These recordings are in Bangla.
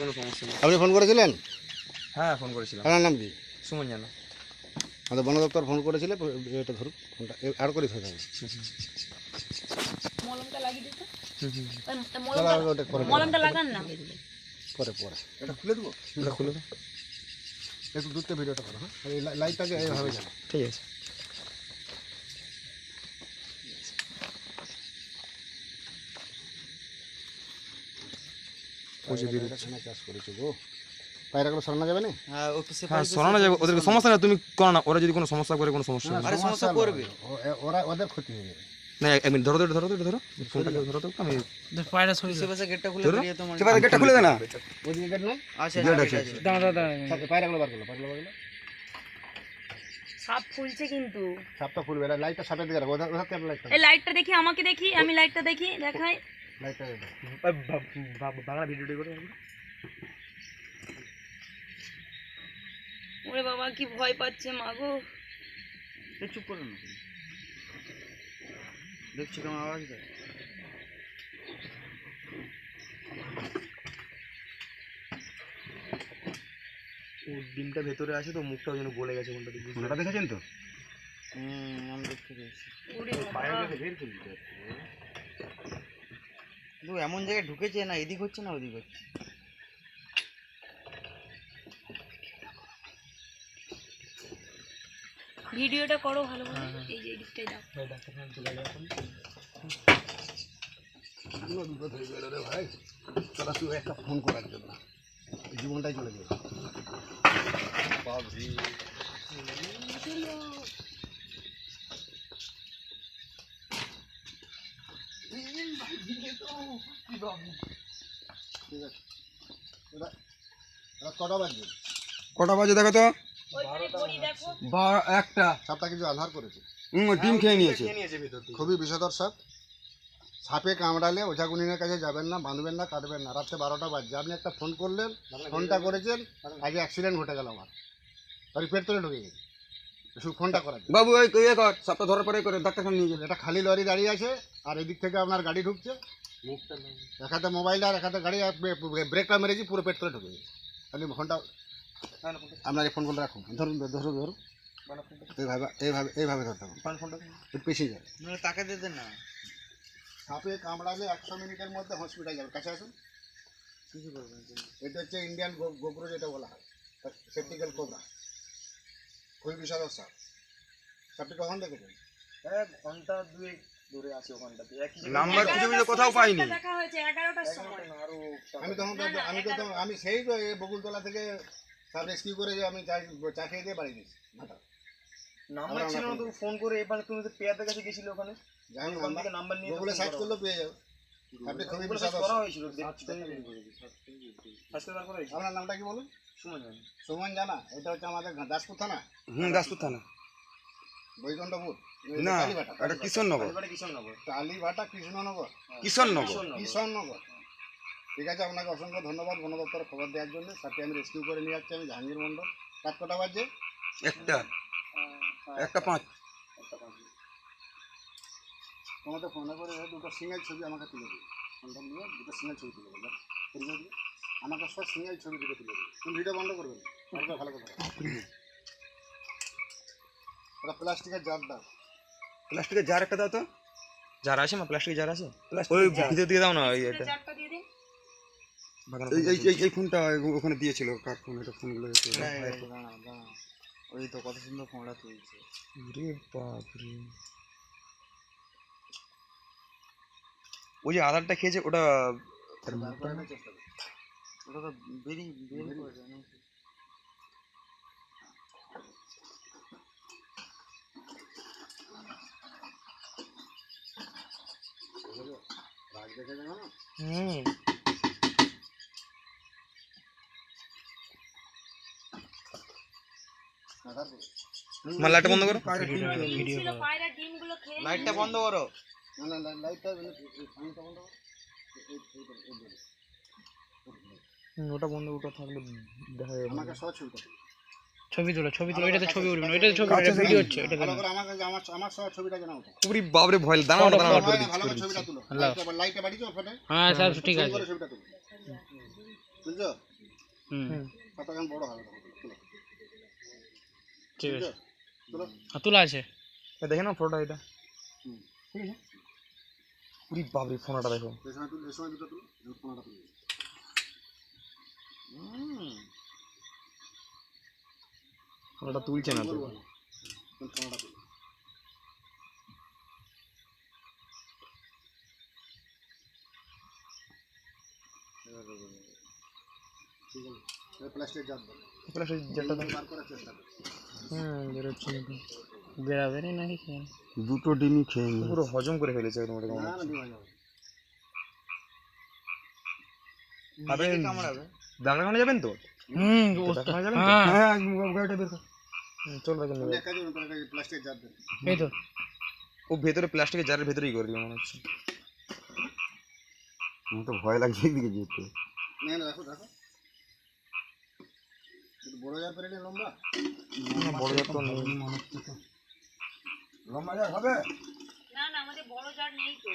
কোনো সমস্যা নেই। আপনি ফোন করেছিলেন? হ্যাঁ ফোন করেছিলাম। আপনার নাম কি? সুমন জানা। আমাদের বন দপ্তর ফোন করেছিল এটা ধরুন ফোনটা আর করে ধরে থাকুন মলমটা লাগিয়ে দিতে। চলো, মলমটা লাগান না। পরে পরে। এটা খুলে দেবো? এটা খুলে দাও একটু দূরতে ভিডিওটা করো হ্যাঁ? লাইটটাকে এইভাবে যাবে ঠিক আছে। সোনা চাষ করেছ গো? পায়রাগুলো সরানো যাবে না? হ্যাঁ ও সে হ্যাঁ সরানো যাবে। ওদেরকে সমস্যা নেই তুমি করো না। ওরা যদি কোনো সমস্যা করে কোনো সমস্যা আরে সমস্যা করবে। ওরা ওদের ক্ষতি হয়ে যাবে না এক মিনিট ধরো তো ধরো ধরো ফোনটাকে ধরো তো আমি সে পাশে গেটটা খুলে ধরো। বেরিয়ে তোমার গেটটা খুলে দে না। ওদিকে গেট নাই? আছে। গেট আছে, আছে। আছে। পায়রাগুলো বার করল পায়রাগুলো বার করল। সাপ ফুলছে কিন্তু। সাপটা ফুলবে লাইটটা সাপের দিকে রাখো। ওধার ওধার লাইটটা এই লাইটটা দেখি আমাকে দেখি আমি লাইটটা দেখি দেখাই। বাংলা ভিডিও করে ওরে বাবা কি ভয় পাচ্ছে মাগো এ চুপ করো না। দেখছ কেমন আওয়াজ দেয়? ও ডিমটা ভেতরে আছে তো মুখটা ওই জন্য গলে গেছে কোনটা দেখেছেন তো? হুম আমি দেখতে পেয়েছি। ওরে বাবা কিন্তু এমন জায়গায় ঢুকেছে না এদিক হচ্ছে না ওদিক হচ্ছে। ভিডিওটা করো ভালো করে। এই যে দাও বিপদ হয়ে গেল রে ভাই। তুই একটা ফোন করার জন্য। জীবনটাই চলে যাবে ঠিক আছে কটা বাজবে কটা বাজে দেখো তো? একটা। সাপটা কিন্তু আধার করেছে। হুম ডিম খেয়ে নিয়েছে। খুবই বিষধর সাপ। সাপে কামড়ালে ওঝাগুনিনের কাছে যাবেন না বাঁধবেন না কাটবেন না। রাত্রে বারোটা বাজছে। আপনি একটা ফোন করলেন ফোনটা করেছেন আগে অ্যাক্সিডেন্ট ঘটে গেল আমার। আর পেট তুলে ঢুকে গেছে। শুধু ফোনটা করার জন্য। বাবু ইয়ে কর সপ্তাহ ধরার পরে করে ডাক্তারখানা নিয়ে যাবে এটা খালি লরি দাঁড়িয়ে আছে আর এদিক থেকে আপনার গাড়ি ঢুকছে। এক হাতে মোবাইলটা আর এক হাতে গাড়ি ব্রেকটা মেরেছি, পুরো পেট তুলে ঢুকে আপনি ফোনটা আপনার এই ফোনগুলো রাখুন। ধরুন ধরুন ধরুন এইভাবে এইভাবে ধরতে হবে। পেছিয়ে যাবে। তাকে দিয়ে দেন না সাপে কামড়ালে একশো মিনিটের মধ্যে হসপিটাল যাবে। কাছে আসুন। কিছু করবেন এটা হচ্ছে ইন্ডিয়ান গোবর যেটা বলা হয়। সেপ্টিক্যাল কোবরা খুবই বিষাদর সাপ সাপটি কখন দেখেছেন? ঘণ্টা দুই দূরে আছে ওখানটাতে। নাম্বার খুঁজে খুঁজে কোথাও পাইনি। দেখা হয়েছে এগারোটার সময়। আমি তখন আমি তো আমি সেই তো বকুলতলা থেকে সাপ রেস্কিউ করে যে আমি চা চা খেয়ে দিয়ে বাড়ি গেছি নাম্বার ছিল না ফোন ফোন করে এবার তুমি তো পেয়াদের কাছে গেছিলে ওখানে? জানি ওখান থেকে নাম্বার নিয়ে গুগলে সার্চ করা। করলেও পেয়ে যাবে। আপনি খুবই করা হয়েছিল করা হয়েছিল। আপনার নামটা কি বলুন? সুমন জানি। সুমন জানা? এটা হচ্ছে আমাদের দাসপুর থানা? হুম দাসপুর থানা। বৈকুণ্ঠপুর না কালীবাটা। এটা কিশোরনগর। কিশোরনগর। কালীবাটা কৃষ্ণনগর কিশোরনগর। কিষণনগর ঠিক আছে আপনাকে অসংখ্য ধন্যবাদ বন দপ্তর খবর দেওয়ার জন্য। সাথে আমি রেস্কিউ করে নিয়ে যাচ্ছি আমি জাহাঙ্গীর মন্ডল রাত কটা বাজছে একটা। একটা পাঁচ। তোমাদের ফোনে করে দুটো সিঙ্গেল ছবি আমাকে তুলে দিবে ফোনটা নিয়ে দুটো সিঙ্গেল ছবি তুলে দেবে আমাকে সব সিঙ্গেল ছবি দুটো তুলে দিবে তুমি ভিডিও বন্ধ করবে ভালো করে ভালো কথা। ওটা প্লাস্টিকের জার দাও। প্লাস্টিকের জার একটা দাও তো। জার আছে না প্লাস্টিকের জার আছে। ওই ভিতর দিয়ে দাও না ওই এটা চারটা দিয়ে এই এই এই- এই ফোনটা ওখানে দিয়েছিল কার ফোন? এটা ফোনগুলো না, এই, এই, দাঁড়া, দাঁড়া। ওই তো কত সুন্দর ফোনটা তুলছে। রে বাপরে। ওই যে আধারটা খেয়েছে ওটা ওটা তো বেরিয়ে বেরিয়ে পড়েছে না রাগ দেখে যাবে না হুম আমার লাইটটা বন্ধ করো লাইটটা বন্ধ করো না না লাইটটা বন্ধ করো ওটা বন্ধ ওটা থাকলে দেখা যাবে আমাকে সব ছবিটা তুলো। ছবি তোলো ছবি তোলো এটাতে ছবি উঠবে না কাছে- ছবি এটা ভিডিও হচ্ছে এটা ভালো করে আমাকে আমার আমার সব ছবিটা জানা ওঠে পুরি বাবরে ভয় দাঁড়াও দাঁড়াও ভালো করে দিচ্ছি। ছবিটা তুলো। লাইটটা বাড়িছো ফোনে হ্যাঁ স্যার ঠিক আছে। ছবিটা তুলো। বুঝছ হুম। কেমন বড় হবে ঠিক আছে। তুলো। আছে? দেখে না ফটোটা এটা। হুম। ঠিক আছে পুরি বাবরি ফোনটা দেখো। এই সময় তুলো এই সময় দুটো তুলো ফোনটা তুলো। হুম। ফোনটা তুলছে না তো। প্লাস্টিক জাত প্লাস্টিক যেটা বার করার চেষ্টা করো। হুম বেরোচ্ছে নাকি খেয়ে নে। দুটো ডিমই খেয়ে পুরো হজম করে ফেলেছে একদম ওটা ডাক্তারখানে যাবেন তো? হুম যাবেন হ্যাঁ হ্যাঁ গাড়িটা বের কর। হুম, চল দেখেন আপনি এক কাজ করুন তাহলে প্লাস্টিক জাত দেন। এই তো ও ভেতরে প্লাস্টিকের জারের ভেতরেই করে দিবে মনে হচ্ছে। আমার তো ভয় লাগছে এদিকে যেতে। না না রাখো রাখো বড় জার পেরে লম্বা। না, বড় জার তো নেই। লম্বা জার হবে? না না আমাদের বড় জার নেই তো।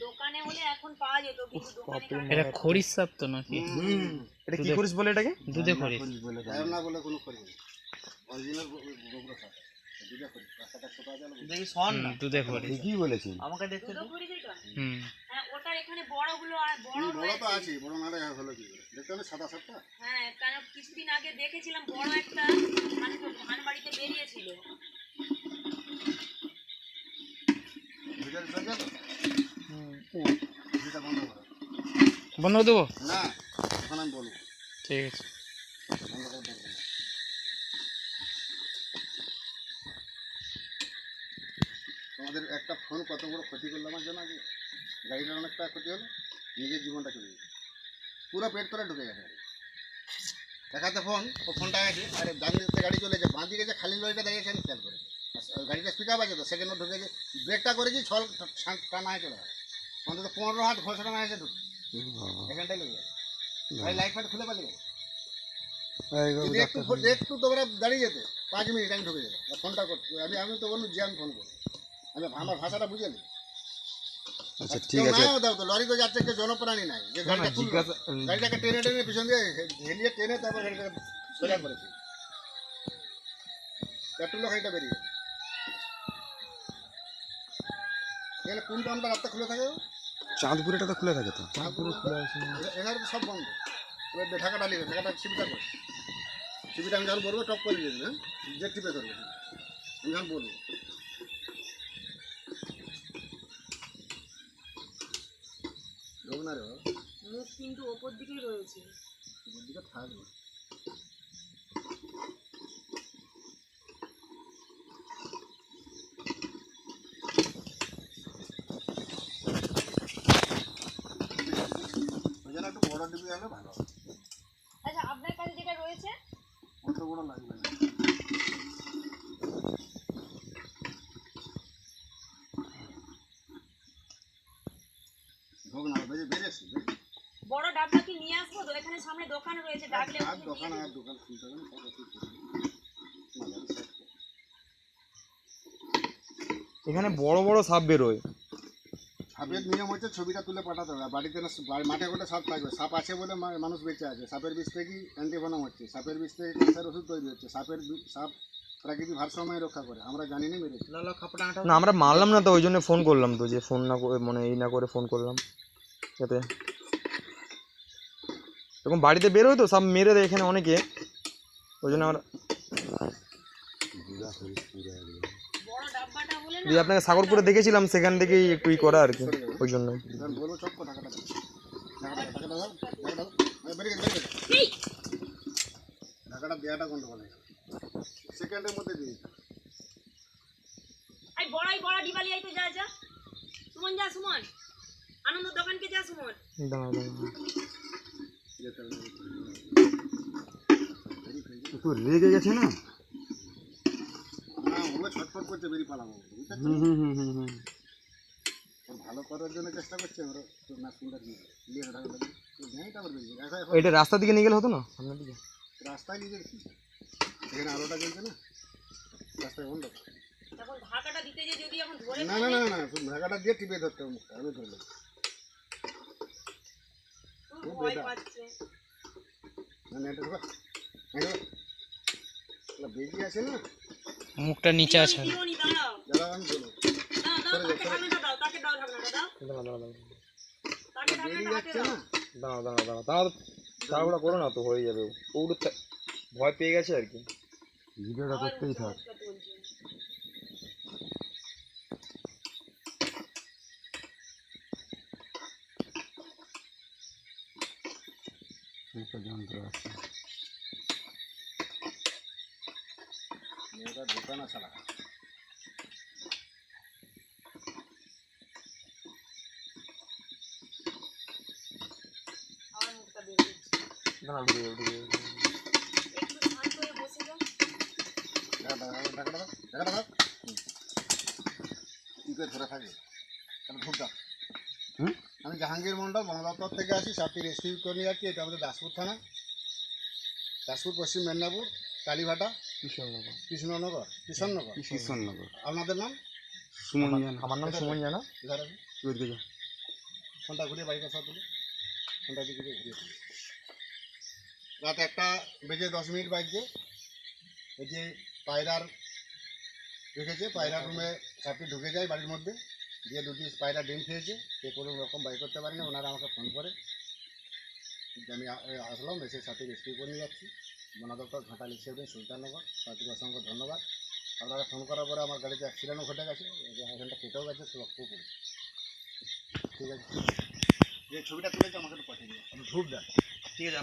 দোকানে হলে এখন পাওয়া যেত কিন্তু দোকানে এটা খরিস সাপ তো নাকি? এটা কি করিস বলে এটাকে? দুধে খরিস না বলে কোনো করি অরিজিনাল গোবর সাথে দুটা করি রাস্তাটা ছোট আছে দেখি শোন না। দুধে খরিস কি বলেছি আমাকে দেখতে হুম। হ্যাঁ ওটা এখানে বড়গুলো আর বড় বড় তো আছে বড় না হলো কি? দেখতে হবে সাদা হ্যাঁ কারণ কিছুদিন আগে দেখেছিলাম বড় একটা মানে ধান বাড়িতে বেরিয়েছিল ভিতরে চলে বন্ধ করো করে দেবো? না এখন আমি বলব। ঠিক আছে। করে। তোমাদের একটা ফোন কত বড় ক্ষতি করল আমার জন্য আগে গাড়িটার অনেকটা ক্ষতি হলো নিজের জীবনটা চলে গেছে। পুরো পেট করে ঢুকে গেছে। দেখাতে ফোন ও ফোনটা আছে আরে ডান দিকে গাড়ি চলে যায় বাঁ দিকে যে খালি লরিটা দাঁড়িয়েছে আমি খেয়াল আর গাড়িটা স্পিড আপ আছে তো সেকেন্ডও ঢুকেছে ব্রেকটা করেছি ছল টানা হয়ে চলে গেছে। অন্তত পনেরো হাত ঘোষণা হয়েছে ঢুকে এখানটাই লেগে গেছে ভাই লাইট ফাইট খুলে যদি একটু একটু তোমরা দাঁড়িয়ে যেতে পাঁচ মিনিট আমি ঢুকে যেতাম। ফোনটা করতে আমি আমি তো বলুন যে আমি ফোন করব। আমি আমার ভাষাটা বুঝে নি আচ্ছা দাও তো লরি তো যাচ্ছে কেউ জনপ্রাণী নাই। যে গাড়িটা জিজ্ঞাসা গাড়িটাকে টেনে টেনে পিছন দিয়ে হেলিয়ে টেনে তারপর গাড়িটাকে সোজা করেছি পেট্রোল গাড়িটা বেরিয়ে এখানে কোন টাউনটা রাস্তা খুলে থাকে চাঁদপুরেটা তো খুলে থাকে তো। চাঁদপুরে খোলা আছে। এখানে তো সব বন্ধ। এবার ঢাকা ডালিয়ে ঢাকাটা সিবিটা করে সিবিটা আমি যখন বলব টপ করে দিয়ে দেবে হ্যাঁ? যে টিপে ধরবে। আমি যখন বলব। মুখ কিন্তু ওপর দিকেই রয়েছে। ওপর দিকে থাকবে ওই জন্য একটু বড় ডিবি হলে ভালো হবে। আচ্ছা আপনার কাছে যেটা রয়েছে অত বড় লাগবে না ঢোক না বেরিয়ে বেরিয়েছি বড় ডাবটা কি নিয়ে আসব তো এখানে সামনে দোকান রয়েছে ডাকলে আর দোকান আর দোকান খুলতে হবে সব ওষুধ করবে। না, না, সব করবে। এখানে বড় বড় সাপ বেরোয়। সাপের নিয়ম হচ্ছে ছবিটা তুলে পাঠাতে হবে আর বাড়িতে না মাঠে গোটা সাপ থাকবে। সাপ আছে বলে মা- মানুষ বেঁচে আছে। সাপের বিষ থেকেই অ্যান্টিভেনম হচ্ছে। সাপের বিষ থেকে ক্যান্সার ওষুধ তৈরি হচ্ছে। সাপের সাপ প্রাকৃতিক ভারসাম্য রক্ষা করে। আমরা জানি না না আমরা মারলাম না তো ওই জন্য ফোন করলাম তো যে ফোন না করে মানে এই না করে ফোন করলাম। যাতে এরকম বাড়িতে বেরোয় তো, সব মেরে দেয় এখানে অনেকে। ওই জন্য আমার আপনাকে সাগরপুরে দেখেছিলাম, সেখান থেকেই একটু ই করা আর কি, ওই জন্য। সেকেন্ডের মধ্যে দিয়ে বড়াই বড়া যা যা। সুমন যা, সুমন। আনন্দ দোকানকে যা সুমন দাঁড়াও দাঁড়াও যেতে হবে। একটু রেগে গেছে না? না ওগুলো ছটফট করছে বেরিয়ে পালাবো। বুঝতে পারছ? হুম হুম হুম হুম ভালো করার জন্য চেষ্টা করছে আমরা তো না সুন্দর নিয়ে নিয়ে এটা রাস্তার দিকে নিয়ে গেলে হতো না? সামনের দিকে? রাস্তায় নিজের কি এখানে আলোটা জ্বলছে না? রাস্তায় বন্ধ। এখন ঢাকাটা দিতে যে যদি এখন ধরে না না না না ঢাকাটা দিয়ে টিপে ধরতে হবে আমি ধরলাম ভয় পাচ্ছে। না না বেরিয়ে মুখটা নিচে আছে। দাঁড়াও। আমি না দাঁড়াও দাঁড়াও দাঁড়াও। তাও তাড়াহুড়া করো না তো হয়ে যাবে। ও উড়তে ভয় পেয়ে গেছে আর কি। ভিডিওটা করতেই থাক। কথা বলছে। মুখে যন্ত্র আছে মেয়েটা দোকান আছে না আবার মুখটা বের করছে দাঁড়াও ঢুকে যাবে, ঢুকে যাবে। একটু শান্ত হয়ে বসে যাও ঢাকাটা দাও ঢাকাটা দাও কি করে ধরে থাকে তাহলে ঢুক দাও হুম? আমি জাহাঙ্গীর মন্ডল বন দপ্তর থেকে আসি সাপটি রেস্কিউ করে নিয়ে যাচ্ছি এটা আমাদের দাসপুর থানা। দাসপুর পশ্চিম মেদিনীপুর কালীভাটা কৃষ্ণনগর। কৃষ্ণনগর কৃষ্ণনগর। কিশোরনগর আপনাদের নাম? সুমন জানা আমার নাম সুমন জানা ফোনটা ঘুরিয়ে বাড়িটা সব তুলে ফোনটা দিকে দিয়ে ঘুরিয়ে রাত একটা বেজে দশ মিনিট বাজছে। এই যে পায়রার রেখেছে পায়রার রুমে সাপটি ঢুকে যায় বাড়ির মধ্যে। দিয়ে দুটি পায়রা ডিম খেয়েছে সে কোনো রকম বাই করতে পারেনি ওনারা আমাকে ফোন করে। যে আমি আসলাম এসে সাথে রেস্কিউ করে নিয়ে যাচ্ছি। বনা দপ্তর ঘাটাল হিসেবে সুলতাননগর। তাদেরকে অসংখ্য ধন্যবাদ। আপনারা ফোন করার পরে আমার গাড়িতে অ্যাক্সিডেন্টও ঘটে গেছে এখানটা কেটেও গেছে রক্তও পড়েছে। ঠিক আছে। যে ছবিটা তুলেছে আমাকে একটু পাঠিয়ে দিও আমি ধূপ দেন ঠিক আছে।